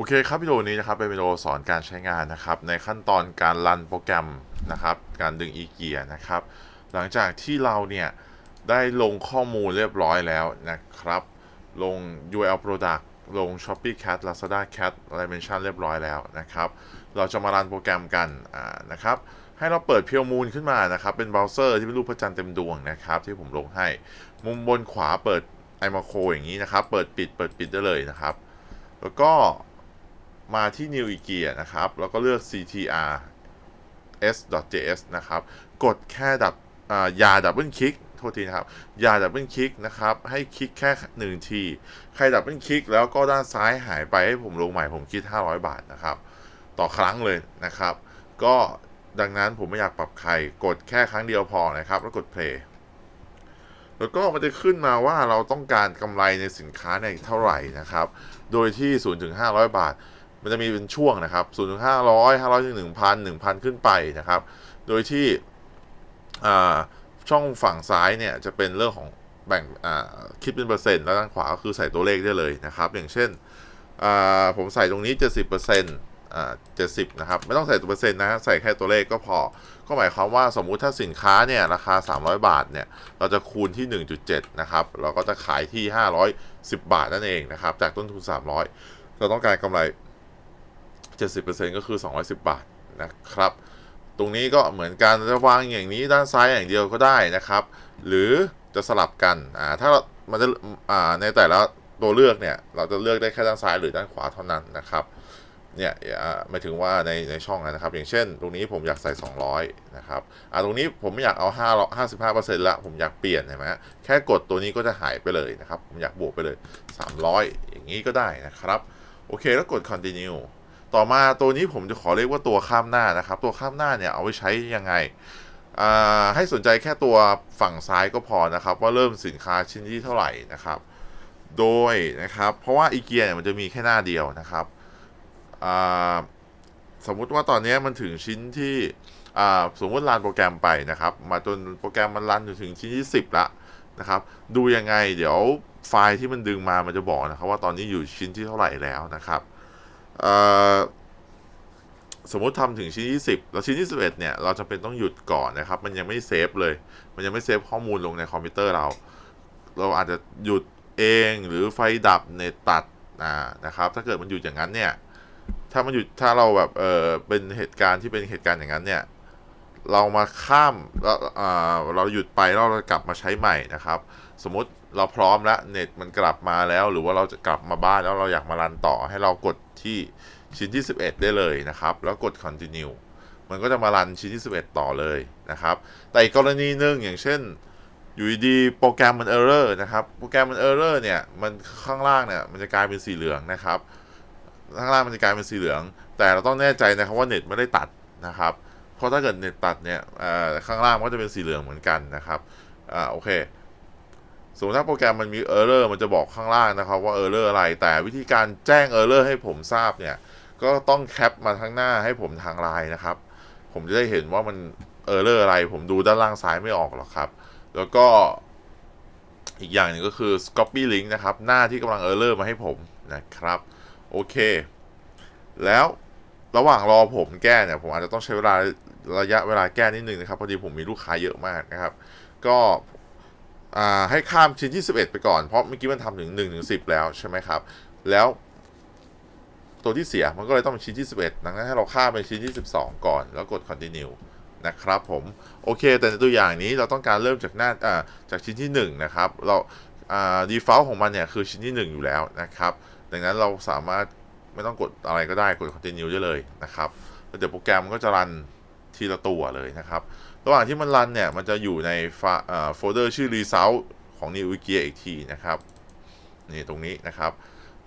โอเคครับวิดีโอนี้นะครับเป็นวิดีโอสอนการใช้งานนะครับในขั้นตอนการรันโปรแกรมนะครับการดึงอีเกียนะครับหลังจากที่เราเนี่ยได้ลงข้อมูลเรียบร้อยแล้วนะครับลง URL Product ลง Shopee Cat Lazada Cat Dimension เรียบร้อยแล้วนะครับเราจะมารันโปรแกรมกันนะครับให้เราเปิดเพียวมูลขึ้นมานะครับเป็นเบราว์เซอร์ที่เป็นรูปพระจันทร์เต็มดวงนะครับที่ผมลงให้มุมบนขวาเปิด iMacro อย่างนี้นะครับเปิดปิดเปิดปิดได้เลยนะครับ แล้วก็ มาที่ New IKEA นะครับ แล้วก็เลือก CTR s.js นะครับ กดแค่ดับอย่าดับเบิลคลิกโทษทีนะครับอย่าดับเบิลคลิกนะครับ ให้คลิกแค่หนึ่งทีใครดับเบิลคลิกแล้วก็ด้านซ้ายหายไปให้ผมลงใหม่ผมคิด 500 บาทนะครับ ต่อครั้งเลยนะครับ ก็ดังนั้นผมไม่อยากปรับใคร กดแค่ครั้งเดียวพอนะครับ แล้วกด play แล้วก็มันจะขึ้นมาว่าเราต้องการกำไรในสินค้าในเท่าไหร่นะครับ โดยที่0ถึง500 บาท มันจะมีเป็นช่วงนะครับ0ถึง500 500ถึง1,000 1,000ขึ้นไปนะครับ โดยที่ช่องฝั่งซ้ายเนี่ยจะเป็นเรื่องของแบ่งคิดเป็นเปอร์เซ็นต์แล้วด้านขวาก็คือใส่ตัวเลขได้เลยนะครับ อย่างเช่นผมใส่ตรงนี้ 70%อ่า70นะครับ ไม่ต้องใส่ตัวเปอร์เซ็นต์นะใส่แค่ตัวเลขก็พอ ก็หมายความว่าสมมุติถ้าสินค้าเนี่ยราคา 300 บาทเนี่ยเราจะคูณที่ 1.7 นะครับ เราก็จะขายที่ 510 บาทนั่นเองนะครับ จากต้นทุน 300 เราต้องการกำไร 70%ก็คือ 210 บาทนะครับ ตรงนี้ก็เหมือนกันจะวางอย่างนี้ด้านซ้ายอย่างเดียวก็ได้นะครับ หรือจะสลับกันอ่าถ้าเรามันจะอ่าในแต่ละตัวเลือกเนี่ย เราจะเลือกได้แค่ด้านซ้ายหรือด้านขวาเท่านั้นนะครับเนี่ยอ่าหมายถึงว่าในในช่องนะครับ อย่างเช่น ตรงนี้ผมอยากใส่ 200 นะครับอ่าตรงนี้ผมไม่อยากเอา5 55%ละ ผมอยากเปลี่ยนใช่ไหมแค่กดตัวนี้ก็จะหายไปเลยนะครับ ผมอยากบวกไปเลย 300 อย่างนี้ก็ได้นะครับ โอเค แล้วกด continue ต่อมาตัวนี้ผมจะขอเรียกว่าตัวข้ามหน้านะครับ ตัวข้ามหน้าเนี่ยเอาไว้ใช้ยังไงให้สนใจแค่ตัวฝั่งซ้ายก็พอนะครับ ว่าเริ่มสินค้าชิ้นที่เท่าไหร่นะครับ โดยนะครับ เพราะว่าอีเกียเนี่ยมันจะมีแค่หน้าเดียวนะครับสมมุติว่าตอนนี้มันถึงชิ้นที่สมมติรันโปรแกรมไปนะครับ มาจนโปรแกรมมันรันอยู่ถึงชิ้นที่ 10 ละนะครับ ดูยังไงเดี๋ยวไฟล์ที่มันดึงมามันจะบอกนะครับ ว่าตอนนี้อยู่ชิ้นที่เท่าไหร่แล้วนะครับ สมมุติทำถึงชิ้นที่10แล้วชิ้นที่11เนี่ยเราจะเป็นต้องหยุดก่อนนะครับ มันยังไม่เซฟเลย มันยังไม่เซฟข้อมูลลงในคอมพิวเตอร์เรา เราอาจจะหยุดเองหรือไฟดับเน็ตตัดนะครับ ถ้าเกิดมันหยุดอย่างนั้นเนี่ยถ้ามันหยุดถ้าเราแบบเออเป็นเหตุการณ์ที่เป็นเหตุการณ์อย่างนั้นเนี่ยเรามาข้ามแล้วอ่าเราหยุดไปแล้วเรากลับมาใช้ใหม่นะครับ สมมติเราพร้อมแล้วเน็ตมันกลับมาแล้ว หรือว่าเราจะกลับมาบ้านแล้วเราอยากมารันต่อให้เรากด ที่ชิ้นที่ 11 ได้เลยนะครับ แล้วกด continue มันก็จะมารันชิ้นที่ 11 ต่อเลยนะครับ แต่อีกกรณีหนึ่งอย่างเช่นอยู่ดีโปรแกรมมัน error นะครับ โปรแกรมมัน error เนี่ย มันข้างล่างเนี่ย มันจะกลายเป็นสีเหลืองนะครับ ข้างล่างมันจะกลายเป็นสีเหลือง แต่เราต้องแน่ใจนะครับว่าเน็ตไม่ได้ตัดนะครับ เพราะถ้าเกิดเน็ตตัดเนี่ยข้างล่างก็จะเป็นสีเหลืองเหมือนกันนะครับ อ่า โอเค สมมติถ้าโปรแกรมมันมี error มันจะบอกข้างล่างนะครับว่า error อะไร แต่วิธีการแจ้ง error ให้ผมทราบเนี่ย ก็ต้องแคปมาทั้งหน้าให้ผมทางไลน์นะครับ ผมจะได้เห็นว่ามัน error อะไร ผมดูด้านล่างซ้ายไม่ออกหรอกครับ แล้วก็อีกอย่างหนึ่งก็คือ copy link นะครับ หน้าที่กำลัง error มาให้ผมนะครับ โอเค แล้วระหว่างรอผมแก้เนี่ย ผมอาจจะต้องใช้เวลาระยะเวลาแก้นิดนึงนะครับ พอดีผมมีลูกค้าเยอะมากนะครับ ก็ ให้ข้ามชิ้นที่ 11 ไปก่อน เพราะเมื่อกี้มันทำถึง1ถึง10 แล้วใช่ไหมครับ แล้วตัวที่เสียมันก็เลยต้องเป็นชิ้นที่ 11 ดังนั้นให้เราข้ามไปชิ้นที่ 12 ก่อน แล้วกด continue นะครับผม โอเค แต่ในตัวอย่างนี้เราต้องการเริ่มจากหน้าจากชิ้นที่ 1 นะครับ เราอ่า default ของมันเนี่ยคือชิ้นที่ 1 อยู่แล้วนะครับ ดังนั้นเราสามารถไม่ต้องกดอะไรก็ได้กด continue ได้เลยนะครับแล้วเดี๋ยวโปรแกรมมันก็จะรัน ทีละตัวเลยนะครับ ระหว่างที่มันรันเนี่ย มันจะอยู่ในโฟลเดอร์ชื่อ result ของ New Gear อีกทีนะครับ นี่ตรงนี้นะครับ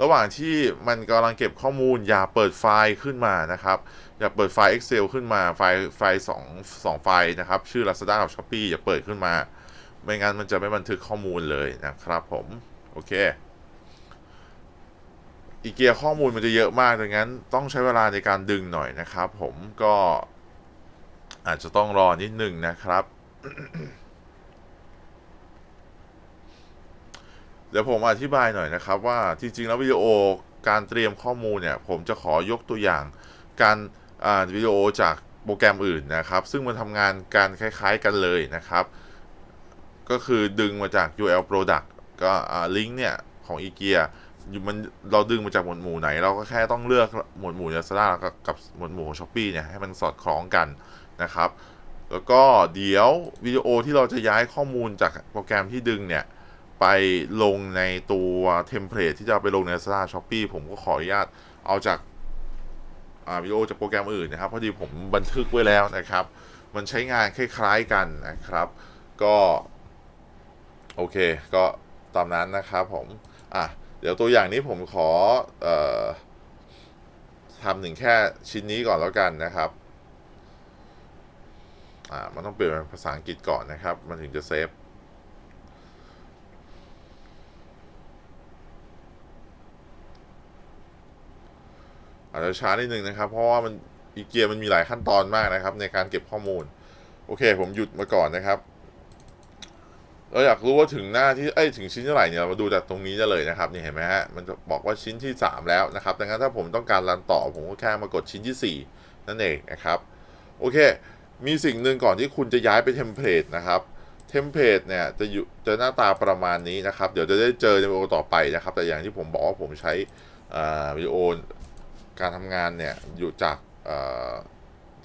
ระหว่างที่มันกำลังเก็บข้อมูล อย่าเปิดไฟล์ขึ้นมานะครับ อย่าเปิดไฟล์ Excel ขึ้นมา ไฟล์ไฟล์สองสองไฟล์นะครับ ชื่อ Lazada กับ Shopee อย่าเปิดขึ้นมา ไม่งั้นมันจะไม่บันทึกข้อมูลเลยนะครับผม โอเคอีเกียข้อมูลมันจะเยอะมากดังนั้นต้องใช้เวลาในการดึงหน่อยนะครับ ผมก็ อาจจะต้องรอนิดหนึ่งนะครับ เดี๋ยวผมอธิบายหน่อยนะครับว่าจริง ๆ แล้ววิดีโอการเตรียมข้อมูลเนี่ย ผมจะขอยกตัวอย่างการวิดีโอจากโปรแกรมอื่นนะครับ ซึ่งมันทำงานการคล้ายๆกันเลยนะครับ ก็คือดึงมาจาก url Product ก็ลิงก์เนี่ยของ IKEA อยู่มันเราดึงมาจากหมวดหมู่ไหน เราก็แค่ต้องเลือกหมวดหมู่ Lazada กับกับหมวดหมู่ของ Shopee เนี่ยให้มันสอดคล้องกัน นะครับ แล้วก็เดี๋ยววิดีโอที่เราจะย้ายข้อมูลจากโปรแกรมที่ดึงเนี่ย ไปลงในตัวเทมเพลตที่จะไปลงใน Lazada Shopee ผมก็ขออนุญาตเอาจากาวิดีโอจากโปรแกรมอื่นนะครับ พอดีผมบันทึกไว้แล้วนะครับ มันใช้งานคล้ายๆกันนะครับ ก็โอเค ก็ตามนั้นนะครับผม อะ เดี๋ยวตัวอย่างนี้ผมขอเอ่อทำหนึ่งแค่ชิ้นนี้ก่อนแล้วกันนะครับ อ่ามันต้องเปลี่ยนเป็นภาษาอังกฤษก่อนนะครับ มันถึงจะเซฟอาจจะช้านิดนึงนะครับ เพราะว่ามันอีเกียมันมีหลายขั้นตอนมากนะครับ ในการเก็บข้อมูล โอเค ผมหยุดมาก่อนนะครับ เราอยากรู้ว่าถึงหน้าที่เอ้ยถึงชิ้นเท่าไหร่เนี่ยเรามาดูจากตรงนี้ได้เลยนะครับนี่เห็นไหมฮะมันจะบอกว่าชิ้นที่ 3 แล้วนะครับดังนั้นถ้าผมต้องการรันต่อผมก็แค่มากดชิ้นที่ 4 นั่นเองนะครับ โอเค มีสิ่งหนึ่งก่อนที่คุณจะย้ายไปเทมเพลตนะครับเทมเพลตเนี่ยจะอยู่จะหน้าตาประมาณนี้นะครับ เดี๋ยวจะได้เจอในวิดีโอต่อไปนะครับ แต่อย่างที่ผมบอกว่าผมใช้วิดีโอการทำงานเนี่ยอยู่จาก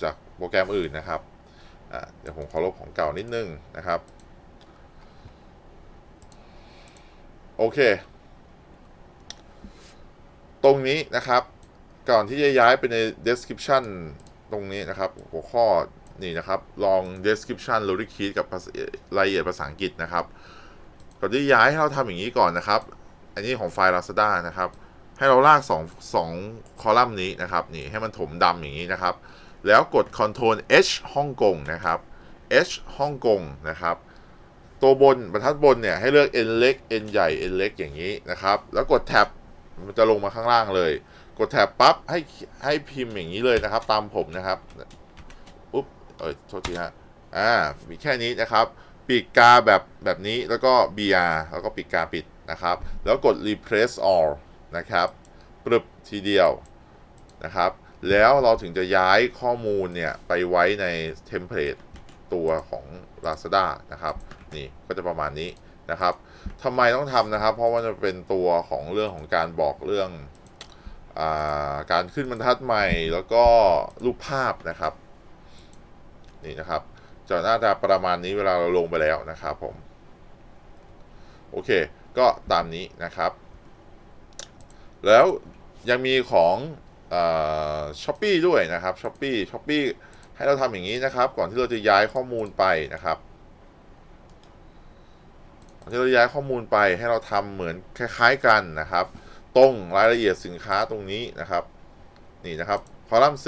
จากโปรแกรมอื่นนะครับเดี๋ยวผมขอลบของเก่านิดนึงนะครับ โอเค ตรงนี้นะครับ ก่อนที่จะย้ายไปใน description ตรงนี้นะครับ หัวข้อ นี่นะครับ ลอง description หรือ key กับรายละเอียดภาษาอังกฤษนะครับก่อนที่ย้ายให้เราทำอย่างนี้ก่อนนะครับ อันนี้ของไฟล์ Lazada นะครับ ให้เราลาก2 2คอลัมน์นี้นะครับ นี่ให้มันถมดำอย่างนี้นะครับ แล้วกด Ctrl H ฮ่องกงนะครับ H ฮ่องกงนะครับ ตัวบนบรรทัดบนเนี่ยให้เลือก n เล็ก n ใหญ่ n เล็กอย่างนี้นะครับ แล้วกดแท็บมันจะลงมาข้างล่างเลย กดแท็บปั๊บให้ให้พิมพ์อย่างนี้เลยนะครับ ตามผมนะครับ เอ้ยโทษทีฮะอ่ามีแค่นี้นะครับปีกกาแบบแบบนี้แล้วก็ br แล้วก็ปีกกาปิดนะครับ แล้วกด replace all นะครับปรึบทีเดียวนะครับ แล้วเราถึงจะย้ายข้อมูลเนี่ย ไปไว้ในเทมเพลตตัวของ Lazada นะครับ นี่ก็จะประมาณนี้นะครับทำไมต้องทำนะครับ เพราะว่าจะเป็นตัวของเรื่องของการบอกเรื่องอาการขึ้นบรรทัดใหม่แล้วก็รูปภาพนะครับ นี่นะครับจะหน้าตาประมาณนี้เวลาเราลงไปแล้วนะครับผมโอเค ก็ตามนี้นะครับ แล้วยังมีของช้อปปีด้วยนะครับช้อปปีช้อปปีให้เราทำอย่างนี้นะครับ ก่อนที่เราจะย้ายข้อมูลไปนะครับที่เราย้ายข้อมูลไปให้เราทำเหมือนคล้าย ๆกันนะครับ ตรงรายละเอียดสินค้าตรงนี้นะครับ นี่นะครับ คอลัมน์ C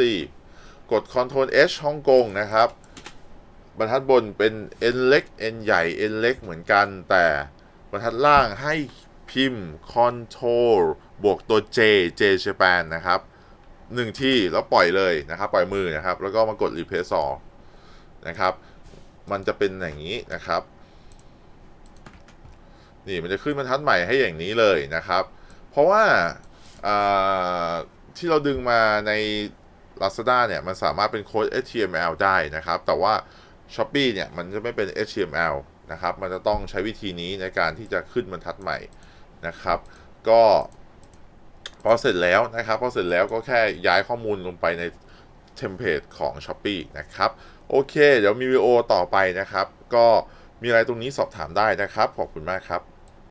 กด Ctrl H ฮ่องกงนะครับ บรรทัดบนเป็น N เล็ก N ใหญ่ N เล็กเหมือนกัน แต่บรรทัดล่างให้พิมพ์ Ctrl บวกตัว J J Japan นะครับหนึ่งที่แล้วปล่อยเลยนะครับ ปล่อยมือนะครับ แล้วก็มากด Replace All นะครับ มันจะเป็นอย่างนี้นะครับ นี่มันจะขึ้นบรรทัดใหม่ให้อย่างนี้เลยนะครับ เพราะว่าที่เราดึงมาใน Lazada เนี่ยมันสามารถเป็นโค้ด HTML ได้นะครับ แต่ว่า Shopee เนี่ยมันจะไม่เป็น HTML นะครับ มันจะต้องใช้วิธีนี้ในการที่จะขึ้นบรรทัดใหม่นะครับ ก็พอเสร็จแล้วนะครับพอเสร็จแล้วก็แค่ย้ายข้อมูลลงไปในเทมเพลตของ Shopee นะครับ โอเค เดี๋ยวมีวิดีโอต่อไปนะครับ ก็มีอะไรตรงนี้สอบถามได้นะครับ ขอบคุณมากครับ